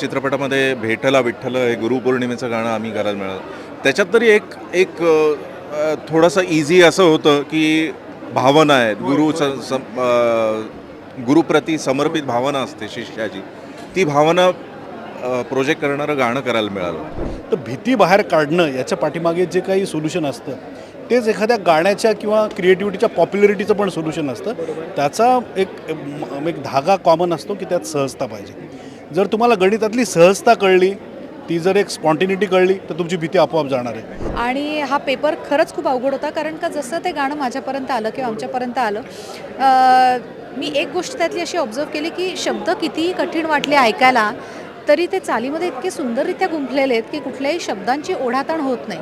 चित्रपटामध्ये भेटला विठ्ठल हे गुरुपौर्णिमेचं गाणं आम्ही करायला मिळालं. त्याच्यात तरी एक एक थोडंसं इझी असं होतं की भावना आहेत. गुरु स- सम- अ, गुरुप्रती समर्पित भावना असते शिष्याची. ती भावना प्रोजेक्ट करणारं गाणं करायला मिळालं. तर भीती बाहेर काढणं याच्या पाठीमागे जे काही सोल्युशन असतं तेच एखाद्या गाण्याच्या किंवा क्रिएटिव्हिटीच्या पॉप्युलरिटीचं पण सोल्युशन असतं. त्याचा एक एक धागा कॉमन असतो की त्यात सहजता पाहिजे. जर तुम्हाला गणितातली सहजता कळली ती जर एक स्पॉन्टिनिटी कळली तर तुमची भीती आपोआप जाणार आहे. आणि हा पेपर खरंच खूप अवघड होता कारण का जसं ते गाणं माझ्यापर्यंत आलं किंवा आमच्यापर्यंत आलं मी एक गोष्ट त्यातली अशी ऑब्झर्व केली की शब्द कितीही कठीण वाटले ऐकायला तरी ते चालीमध्ये इतके सुंदररित्या गुंफलेले आहेत की कुठल्याही शब्दांची ओढाताण होत नाही.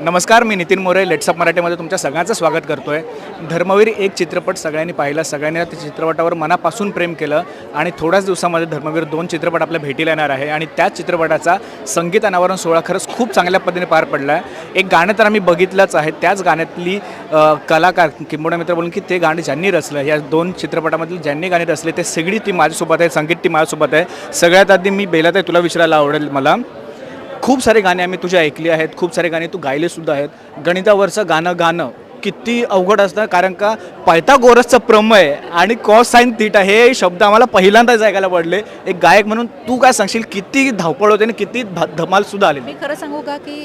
नमस्कार मी नितीन मोरे लेट्सअप मराठीमध्ये तुमच्या सगळ्यांचं स्वागत करतो आहे धर्मवीर एक चित्रपट सगळ्यांनी पाहिला सगळ्यांनी त्या चित्रपटावर मनापासून प्रेम केलं आणि थोड्याच दिवसामध्ये धर्मवीर दोन चित्रपट आपल्या भेटीला येणार आहे आणि त्याच चित्रपटाचा संगीत अनावरण सोहळा खरंच खूप चांगल्या पद्धतीने पार पडला आहे एक गाणं तर आम्ही बघितलंच आहे त्याच गाण्यातली कलाकार किंबोडा मित्र बोलून की ते गाणं ज्यांनी रचलं या दोन चित्रपटामधील ज्यांनी गाणी रचले ते सगळी ती माझ्यासोबत आहे संगीत ती माझ्यासोबत आहे. सगळ्यात आधी मी बेलात आहे तुला विचारायला आवडेल मला खूप सारे गाणे आम्ही तुझे ऐकली आहेत खूप सारे गाणे तू गायले सुद्धा आहेत. गणितावरचं गाणं गाणं किती अवघड असतं कारण का पायथागोरसचं प्रमेय आणि कॉस साईन थीटा हे शब्द आम्हाला पहिल्यांदाच ऐकायला पडले. एक गायक म्हणून तू काय सांगशील किती धावपळ होते आणि किती धमाल सुद्धा आलेली. मी खरं सांगू का की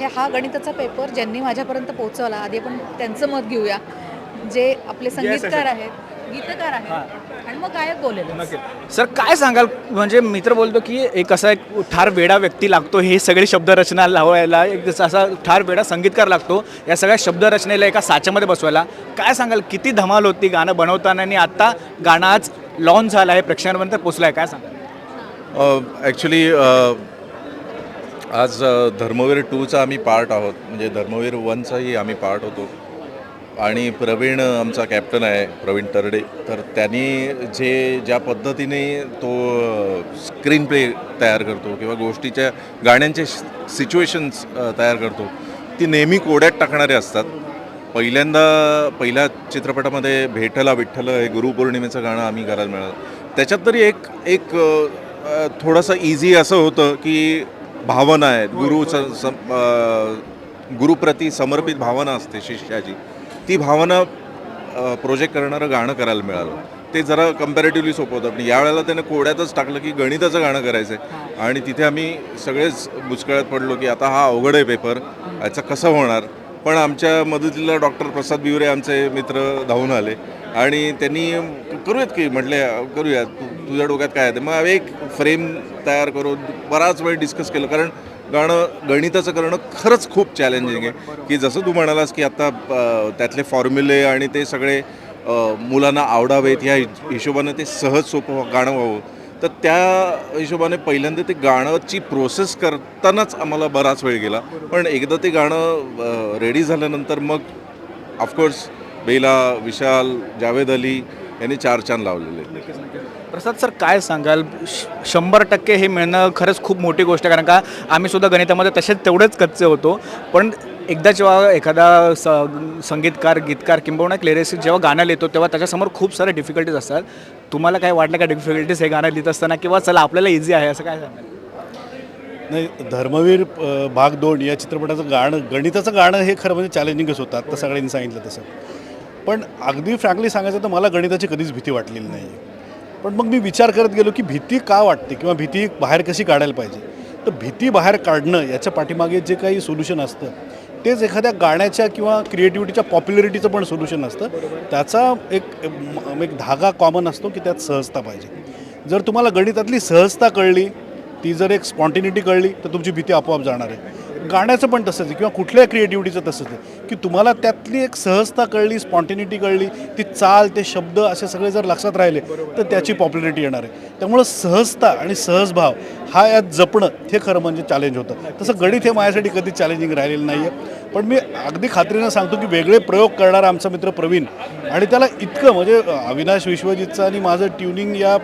हे हा गणिताचा पेपर ज्यांनी माझ्यापर्यंत पोहोचवला आधी आपण त्यांचं मत घेऊया. जे आपले संगीतकार आहेत गीतकार आहेत आणि मग गायक बोलेल सर काय सांगाल? म्हणजे मित्र बोलतो की एक असा एक ठार वेडा व्यक्ती लागतो हे सगळे शब्दरचना लावायला एक जसा असा ठार वेडा संगीतकार लागतो या सगळ्या शब्दरचनेला एका साच्यामध्ये बसवायला. काय सांगाल? किती धमाल होती गाणं बनवताना आणि आता गाणं आज लॉन्च झालं आहे प्रेक्षकांपर्यंत पोचलं आहे. काय सांगाल? ॲक्च्युली आज अ, धर्मवीर टूचा आम्ही पार्ट आहोत. म्हणजे धर्मवीर वनचाही आम्ही पार्ट होतो. आणि प्रवीण आमचा कॅप्टन आहे प्रवीण तरडे. तर त्यांनी जे ज्या पद्धतीने तो स्क्रीन प्ले तयार करतो किंवा गोष्टीच्या गाण्यांचे सिच्युएशन्स तयार करतो ती नेहमी कोड्यात टाकणारे असतात. पहिल्यांदा पहिल्या चित्रपटामध्ये भेटला विठ्ठल हे गुरुपौर्णिमेचं गाणं आम्ही करायला मिळालं. त्याच्यात तरी एक एक थोडंसं इझी असं होतं की भावना आहेत. गुरु स सम- गुरुप्रती समर्पित भावना असते शिष्याची. ती भावना प्रोजेक्ट करणारं गाणं करायला मिळालं. ते जरा कम्पॅरेटिव्हली सोपं होतं. पण यावेळेला त्याने कोड्यातच टाकलं की गणिताचं गाणं करायचं आहे आणि तिथे आम्ही सगळेच बुचकळ्यात पडलो की आता हा अवघड आहे पेपर याचं कसं होणार? पण आमच्या मदतीला डॉक्टर प्रसाद बिवरे आमचे मित्र धावून आले. आणि त्यांनी करूयात की म्हटले करूयात तुझ्या डोक्यात काय आहे? ते?" मग एक फ्रेम तयार करून बराच वेळ डिस्कस केलं. कारण गाणं गणिताचं करणं खरंच खूप चॅलेंजिंग आहे. की जसं तू म्हणालास की आता त्यातले फॉर्म्युले आणि ते सगळे मुलांना आवडावेत ह्या हिशोबाने ते सहज सोपं गाणं व्हावं. तर त्या हिशोबाने पहिल्यांदा ते गाणंची प्रोसेस करतानाच आम्हाला बराच वेळ गेला. पण एकदा ते गाणं रेडी झाल्यानंतर मग ऑफकोर्स बेला विशाल जावेद अली यांनी चार चांद लावलेले आहेत. प्रसाद सर काय सांगाल? श- शंभर टक्के हे मिळणं खरंच खूप मोठी गोष्ट आहे कारण का आम्ही सुद्धा गणितामध्ये तसेच तेवढेच कच्चे होतो. पण एकदा जेव्हा एखादा स संगीतकार गीतकार किंबहुना क्लेरेसिक जेव्हा गाणं लिहितो तेव्हा त्याच्यासमोर खूप सारे डिफिकल्टीज असतात. तुम्हाला काय वाटलं का डिफिकल्टीज हे गाणं लिहित असताना? किंवा चला आपल्याला इझी आहे असं काय सांगाल? नाही धर्मवीर अ, भाग दोन या चित्रपटाचं गाणं गणिताचं गाणं हे खरं म्हणजे चॅलेंजिंगच होतं. आत्ता सगळ्यांनी सांगितलं तसं. पण अगदी फ्रँकली सांगायचं तर मला गणिताची कधीच भीती वाटलेली नाही आहे पण मग मी विचार करत गेलो की भीती का वाटते किंवा भीती बाहेर कशी काढायला पाहिजे? तर भीती बाहेर काढणं याच्या पाठीमागे जे काही सोल्युशन असतं तेच एखाद्या गाण्याच्या किंवा क्रिएटिव्हिटीच्या पॉप्युलरिटीचं पण सोल्युशन असतं. त्याचा एक एक धागा कॉमन असतो की त्यात सहजता पाहिजे. जर तुम्हाला गणितातली सहजता कळली ती जर एक स्पॉन्टिनिटी कळली तर तुमची भीती आपोआप जाणार आहे. गाण्याचं पण तसंच आहे किंवा कुठल्याही क्रिएटिव्हिटीचं तसंच आहे. की तुम्हाला त्यातली एक सहजता कळली स्पॉन्टिनिटी कळली ती चाल ते शब्द असे सगळे जर लक्षात राहिले तर त्याची पॉप्युलरिटी येणार आहे. त्यामुळं सहजता आणि सहजभाव हा यात जपणं हे खरं म्हणजे चॅलेंज होतं. तसं गणित हे माझ्यासाठी कधी चॅलेंजिंग राहिलेलं नाही आहे पण मी अगदी खात्रीनं सांगतो की वेगळे प्रयोग करणारा आमचा मित्र प्रवीण आणि त्याला इतकं म्हणजे अविनाश विश्वजितचं आणि माझं ट्युनिंग या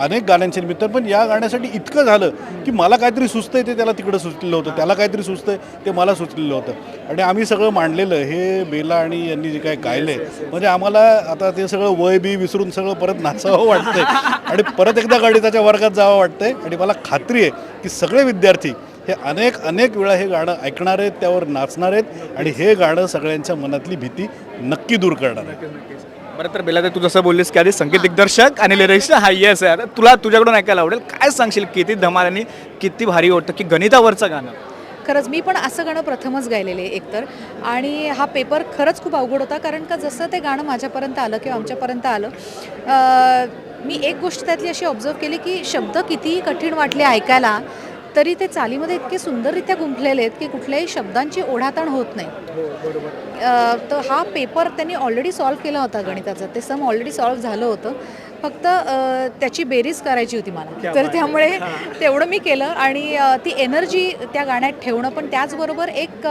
अनेक गाण्यांच्या निमित्त पण या गाण्यासाठी इतकं झालं की मला काहीतरी सुचतंय ते त्याला तिकडं सुचलेलं होतं. त्याला काहीतरी सुचतंय ते मला सुचलेलं होतं. आणि आम्ही सगळं मांडलेलं हे बेला आणि यांनी जे काय गायले म्हणजे आम्हाला आता ते सगळं वय बी विसरून सगळं परत नाचावं वाटतंय. आणि परत एकदा गणिताच्या वर्गात जावं वाटतंय. आणि मला खात्री आहे की सगळे विद्यार्थी हे अनेक अनेक वेळा हे गाणं ऐकणार आहेत त्यावर नाचणार आहेत. आणि हे गाणं सगळ्यांच्या मनातली भीती नक्की दूर करणार आहे बरं तर बेला तू जसं बोललीस की आधी संगीत दिग्दर्शक आणि लिरिक्स हा येस आहे. आता तुला तुझ्याकडून ऐकायला आवडेल. काय सांगशील? किती धमाल आणि किती भारी होतं की गणितावरचं गाणं? खरंच मी पण असं गाणं प्रथमच गायलेलं आहे एकतर. आणि हा पेपर खरंच खूप अवघड होता कारण का जसं ते गाणं माझ्यापर्यंत आलं किंवा आमच्यापर्यंत आलं अं, मी एक गोष्ट त्यातली अशी ऑब्झर्व केली की शब्द कितीही कठीण वाटले ऐकायला तरी ते चालीमध्ये इतके सुंदररित्या गुंफलेले आहेत की कुठल्याही शब्दांची ओढाताण होत नाही. तर हा पेपर त्यांनी ऑलरेडी सॉल्व केला होता गणिताचा. ते सम ऑलरेडी सॉल्व झालं होतं. फक्त त्याची बेरीज करायची होती मला. तर त्यामुळे तेवढं मी केलं आणि ती एनर्जी त्या गाण्यात ठेवणं पण त्याचबरोबर एक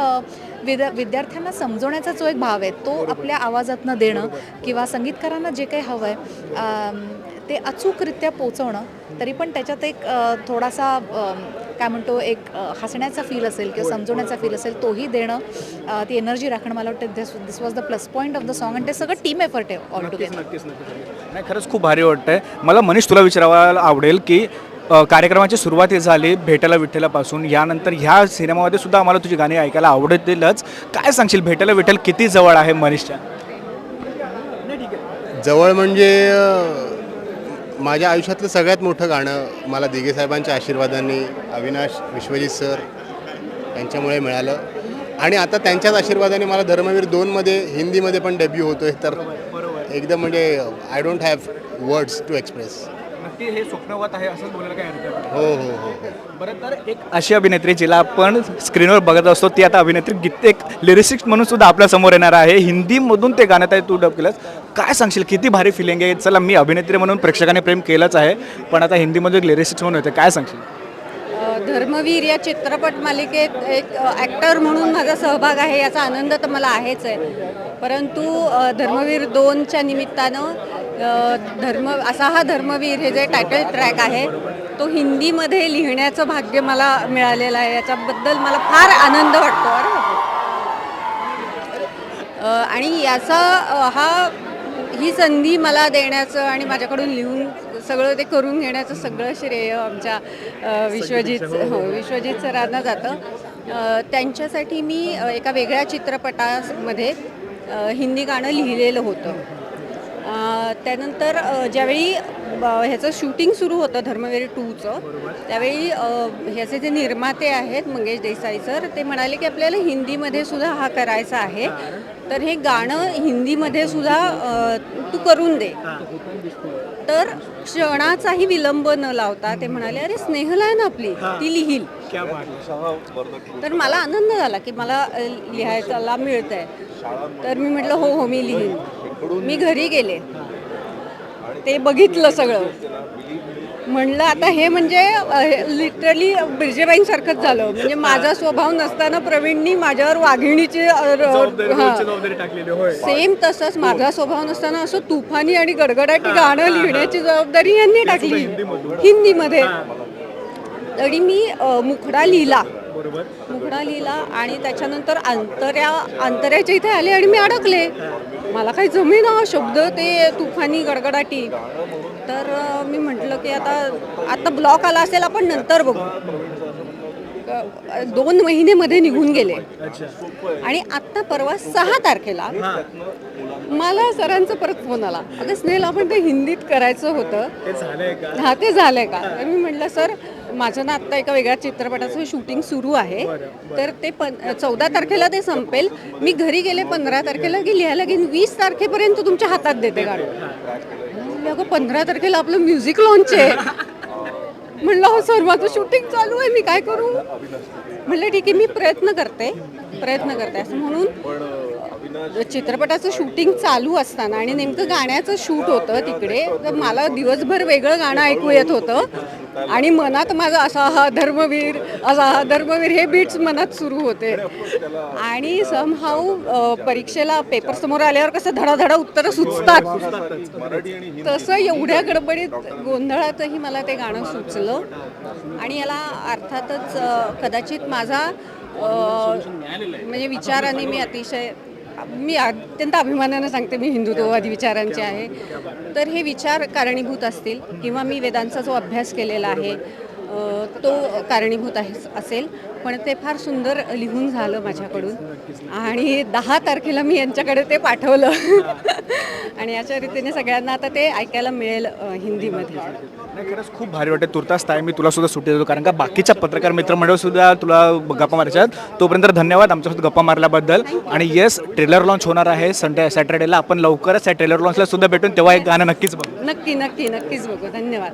विद्या विद्यार्थ्यांना समजवण्याचा जो एक भाव आहे तो आपल्या आवाजातनं देणं किंवा संगीतकारांना जे काही हवं आहे ते अचूकरित्या पोचवणं तरी पण त्याच्यात एक थोडासा काय म्हणतो एक हसण्याचा फील असेल किंवा समजवण्याचा फील असेल तोही देणं ती एनर्जी राखणं मला वाटतं this this was the plus point of the song आणि ते सगळं टीम एफर्ट आहे ऑल टुगेदर नाही खरंच खूप भारी वाटतंय. मला मनीष तुला विचारायला आवडेल की कार्यक्रमाची सुरुवात झाली भेटायला विठ्ठलापासून यानंतर ह्या सिनेमामध्ये सुद्धा आम्हाला तुझी गाणी ऐकायला आवडतीलच. काय सांगशील भेटायला विठ्ठल किती जवळ आहे मनीषच्या? जवळ म्हणजे माझ्या आयुष्यातलं सगळ्यात मोठं गाणं मला दिघे साहेबांच्या आशीर्वादांनी अविनाश विश्वजित सर यांच्यामुळे मिळालं. आणि आता त्यांच्याच आशीर्वादाने मला धर्मवीर दोनमध्ये हिंदीमध्ये पण डेब्यू होतोय. तर एकदम म्हणजे I don't have words to express नक्की हे स्वप्नवत आहे असंच बोलायला काय हरकत हो हो हो हो. बरं तर एक अशी अभिनेत्री जिला आपण स्क्रीनवर बघत असतो ती आता अभिनेत्री गीत एक लिरिसिक्स म्हणून सुद्धा आपल्यासमोर येणार आहे. हिंदीमधून ते गाण्यात आहे तू डब केलंस. काय सांगशील? किती भारी फिलिंग आहे. चला मी अभिनेत्री म्हणून प्रेक्षकाने प्रेम केलंच आहे पण आता हिंदीमध्ये एक लिरिसिस्ट म्हणून येते काय सांगशील? धर्मवीर या चित्रपट मालिकेत एक ॲक्टर म्हणून माझा सहभाग आहे याचा आनंद तर मला आहेच आहे. परंतु धर्मवीर दोनच्या निमित्तानं धर्म असा हा धर्मवीर हे जे टायटल ट्रॅक आहे तो हिंदीमध्ये लिहिण्याचं भाग्य मला मिळालेलं आहे. याच्याबद्दल मला फार आनंद वाटतो अरे आणि याचा हा ही संधी मला देण्याचं आणि माझ्याकडून लिहून सगळं ते करून घेण्याचं सगळं श्रेय आमच्या विश्वजित हो विश्वजित सरांना जातं. त्यांच्यासाठी मी एका वेगळ्या चित्रपटामध्ये हिंदी गाणं लिहिलेलं होतं. त्यानंतर ज्यावेळी ब- ह्याचं शूटिंग सुरू होतं धर्मवीर टूचं त्यावेळी ह्याचे जे निर्माते आहेत मंगेश देसाई सर ते म्हणाले की आपल्याला हिंदीमध्ये सुद्धा हा करायचा आहे. तर हे गाणं हिंदीमध्ये सुद्धा तू करून दे. तर क्षणाचाही विलंब न लावता ते म्हणाले अरे स्नेहला आहे ना आपली ती लिहील. तर मला आनंद झाला की मला लिहायला मिळत आहे तर मी म्हटलं हो हो मी लिहीन. मी घरी गेले. ते बघितलं सगळं. म्हणलं आता हे म्हणजे लिटरली बिर्जेबाईंसारखंच झालं. म्हणजे माझा स्वभाव नसताना प्रवीणनी माझ्यावर वाघिणीची सेम तसंच माझा स्वभाव नसताना असं तुफानी आणि गडगडाटी गाणं लिहिण्याची जबाबदारी यांनी टाकली. हिंदीमध्ये. तरी मी मुखडा लिहिला मुखडा लिहिला आणि त्याच्यानंतर अंतऱ्या अंतऱ्याच्या इथे आले आणि मी अडकले. मला काही जमेना शब्द ते तुफानी गडगडाटी. तर मी म्हटलं की आता आता ब्लॉक आला असेल आपण नंतर बघू. दोन महिने मध्ये निघून गेले. आणि आत्ता परवा सहा तारखेला मला सरांचा परत फोन आला. अगं स्नेहल आपण ते हिंदीत करायचं होतं. हा ते झालंय का? तर मी म्हटलं सर माझं ना आत्ता एका वेगळ्या चित्रपटाचं शूटिंग सुरू आहे. तर ते पण चौदा तारखेला ते संपेल. मी घरी गेले पंधरा तारखेला की लिहायला घेईन वीस तारखेपर्यंत तुमच्या हातात देते मला म्हणले, अगं पंधरा तारखेला आपलं म्युझिक लॉन्च आहे. म्हणलं हो सर माझं शूटिंग चालू आहे मी काय करू? म्हणलं ठीक आहे मी प्रयत्न करते प्रयत्न करते. असं म्हणून चित्रपटाचं शूटिंग चालू असताना आणि नेमकं गाण्याचं शूट होतं तिकडे तर मला दिवसभर वेगळं गाणं ऐकू येत होतं. आणि मनात माझं असा हा धर्मवीर असा हा धर्मवीर हे बीट्स मनात सुरू होते. आणि समहाऊ परीक्षेला पेपर समोर आल्यावर कसं धडाधडा उत्तरं सुचतात. तसं एवढ्या गडबडीत गोंधळातही मला ते गाणं सुचलं. आणि याला अर्थातच कदाचित माझा म्हणजे विचाराने मी अतिशय मी अत्यंत अभिमानानं सांगते मी हिंदुत्ववादी विचारांचे आहे. तर हे विचार कारणीभूत असतील किंवा मी वेदांचा जो अभ्यास केलेला आहे तो कारणीभूत आहे असेल. पण ते फार सुंदर लिहून झालं माझ्याकडून. आणि दहा तारखेला मी यांच्याकडे ते पाठवलं. आणि अशा रीतीने सगळ्यांना आता ते ऐकायला मिळेल हिंदीमध्ये. नाही खरंच खूप भारी वाटते तुर्तास ताई मी तुला सुद्धा सुट्टी देतो कारण का बाकीच्या पत्रकार मित्रमंडळ सुद्धा तुला गप्पा मारायच्यात. तोपर्यंत धन्यवाद आमच्यासोबत गप्पा मारल्याबद्दल. आणि येस ट्रेलर लॉन्च होणार आहे संडे सॅटर्डेला आपण लवकरच त्या ट्रेलर लॉन्चला सुद्धा भेटून तेव्हा एक गाणं नक्कीच बघू. नक्की नक्की नक्कीच बघू. धन्यवाद.